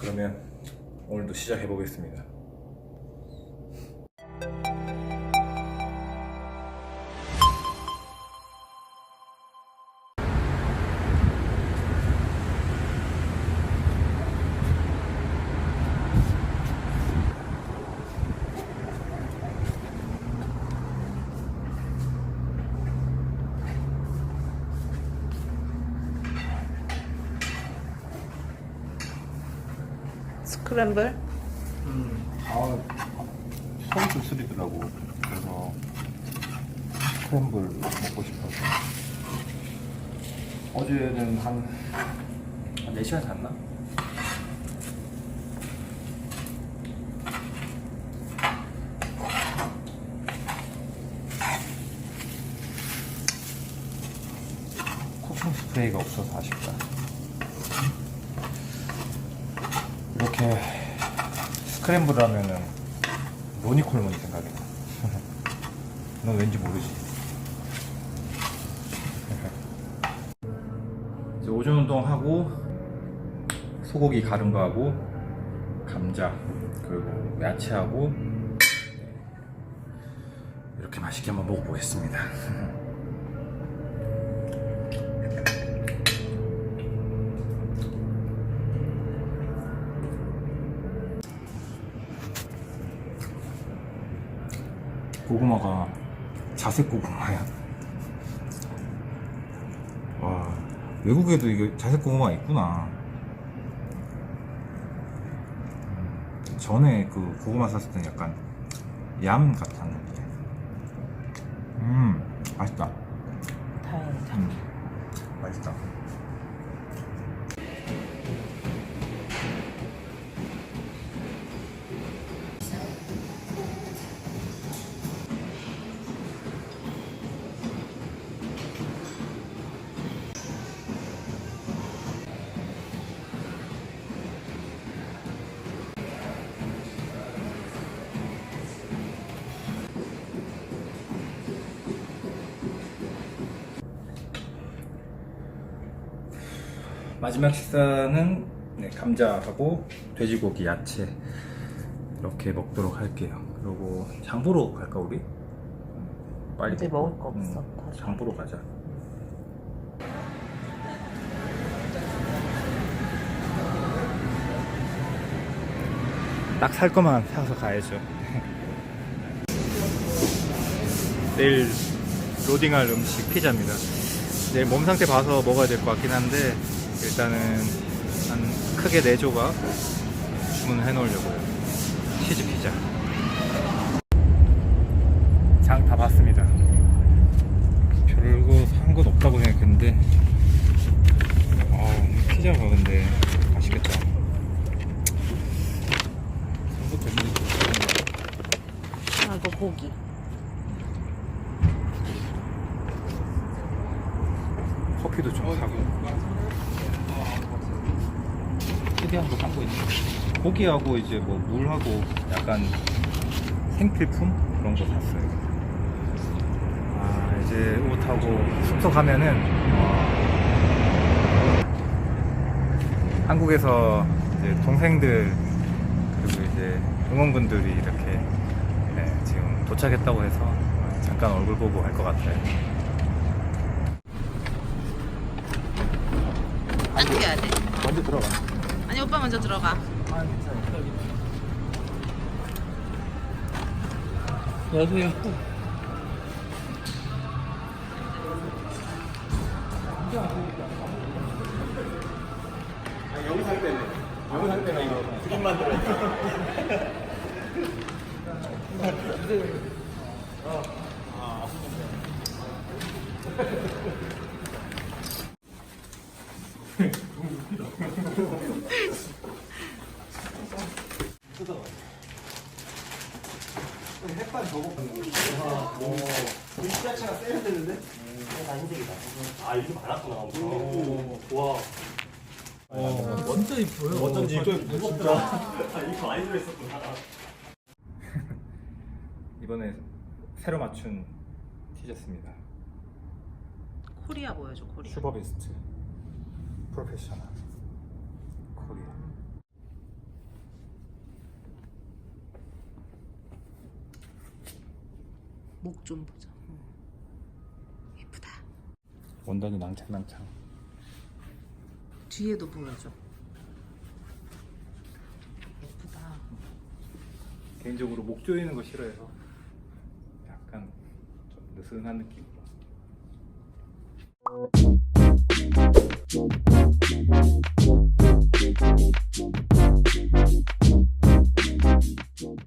2kg. 자, 그러면 오늘도 시작해 보겠습니다. 스크램블? 아, 손이 좀 쓰리더라고. 그래서 스크램블 먹고 싶어서. 어제는 한, 한 4시간 잤나? 쿠킹 스프레이가 없어서 아쉽다. 이렇게 스크램블 하면은 로니콜몬이 생각이 나. 넌 왠지 모르지. 이제 오전 운동하고 소고기 가른 거 하고 감자 그리고 야채하고 이렇게 맛있게 한번 먹어보겠습니다. 고구마가 자색 고구마야. 와, 외국에도 이게 자색 고구마가 있구나. 음, 전에 그 고구마 샀을 때는 약간 얌 같았는데. 음, 맛있다. 다행이다. 음, 맛있다. 마지막 식사는 네, 감자하고 돼지고기, 야채 이렇게 먹도록 할게요. 그리고 장 보러 갈까 우리? 빨리 이제. 먹을 거 없어. 응, 다시. 장 보러 가자. 딱 살 거만 사서 가야죠. 내일 로딩할 음식 피자입니다. 내일 몸 상태 봐서 먹어야 될 것 같긴 한데 일단은 한 크게 4조각 주문해 놓으려고요. 치즈 피자. 장 다 봤습니다. 별거 산건 없다고 생각했는데 아 피자가 근데 맛있겠다. 아, 이거 고기. 커피도 좀 사고 특이한 거 사고 있네 고기하고 이제 뭐 물하고 약간 생필품? 그런 거 샀어요. 아 이제 옷하고 숙소 가면은 어, 한국에서 이제 동생들 그리고 이제 응원군들이 이렇게 네, 지금 도착했다고 해서 잠깐 얼굴 보고 할 것 같아요. 당겨야 돼. 먼저 들어가 아니, 오빠 먼저 들어가. 여보세요. 여기 살 때는 여기 살 때는 이거 그림 만 들어. 햇반 저거 자체가 세야 되는데? 다 흰색이다. 아, 이렇게 많았구나. 엄청. 와. 완전 이뻐요. 어쩐지 이거 무겁더라. 아, 이거 많이 들어있었구나. 이번에 새로 맞춘 티셔츠입니다. 코리아 보여줘, 코리아. 슈퍼베스트. 프로페셔널 코리아 목 좀 보자. 응. 예쁘다. 원단이 낭창낭창 뒤에도 보여줘. 예쁘다. 개인적으로 목 조이는 거 싫어해서 약간 좀 느슨한 느낌으로 Thank you.